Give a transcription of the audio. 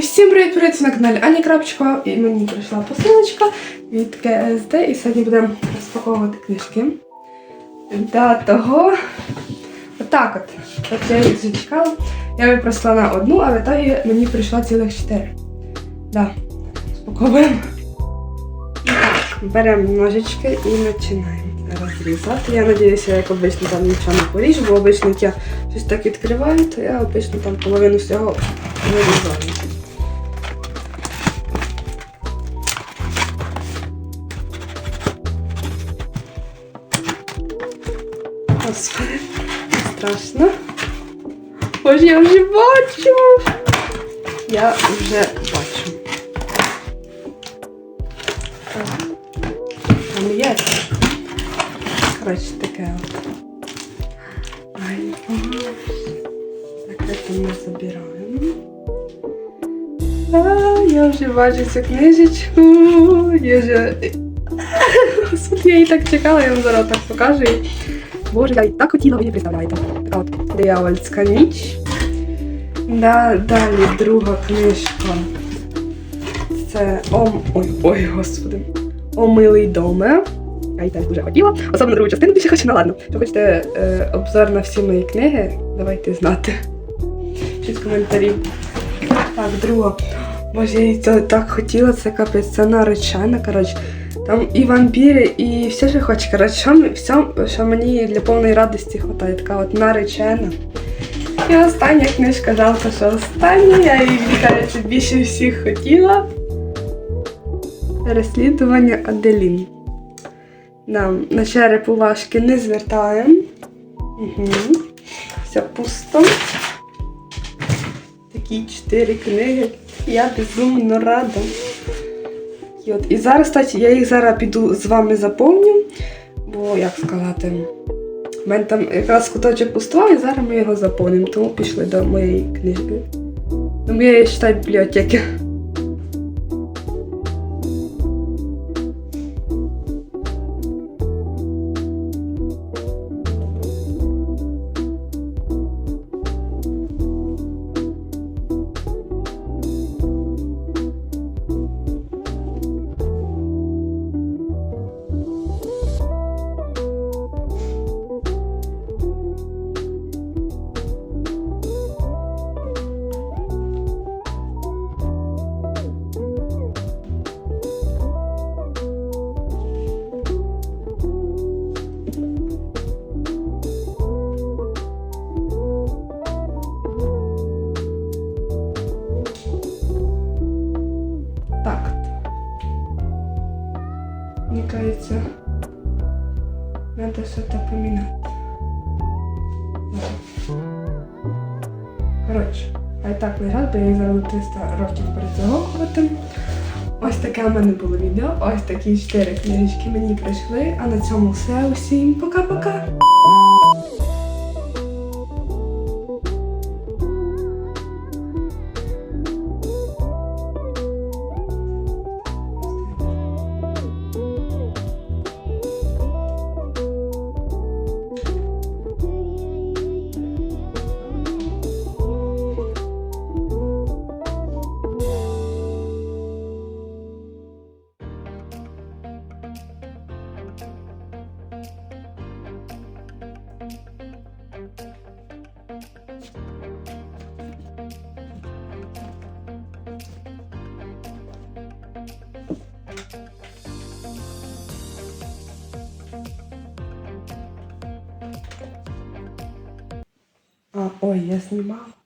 Всім привіт, привіт! На каналі Ані Крапчикова і мені прийшла посилочка від КСД і сьогодні будемо розпаковувати книжки. До того, отак от. От я їх зачекала. Я випросила на одну, а в ітогі мені прийшло цілих чотири. Да, розпаковуємо. Беремо ножички і починаємо розрізати. Я сподіваюся, як обично там нічого не поріжу, бо обично як я щось так відкриваю, то я обично там половину всього вирізаю. Господи, страшно. Боже, я вже бачу. Я вже бачу. Там є. Коротше, таке от. Ай. Так, це ми забираємо. А, я вже бачу цю книжечку. Я вже... Я її так чекала, я вам зараз так покажу. Боже, я так хотіла, ви не представляєте. От диявольська ніч. Да, далі друга книжка. Це Ом. Ой, ой, господи. О милий доме. Я її теж дуже хотіла. Особливо другу частину більше хочу, ну ладно. Якщо хочете е, обзор на всі мої книги, давайте знати. Пишіть коментарі. Так, друга. Боже, я її так хотіла, це капець, це наречена, коротше. Там і вампіри, і все, що хоче. Коротше, все, що мені для повної радості хватає, така от наречена. І остання книжка, жалко, що остання, я її кажучи, більше всіх хотіла. Розслідування Аделін. Нам на черепу важки не звертаємо. Угу. Все пусто. Такі чотири книги. Я безумно рада. І, от, і зараз, кстати, я їх зараз піду з вами заповню, бо як сказати, в мене там якраз куточок пустував, і зараз ми його заповнимо, тому пішли до моєї книжки. До моєї читай бібліотеки. Мені кажется, надо что-то поменять. Коротше, а так лежать, бо я їх зараз 300 років перезалокувати. Ось таке в мене було відео. Ось такі 4 книжечки мені прийшли. А на цьому все. Усім пока-пока! А, ой, я знімала.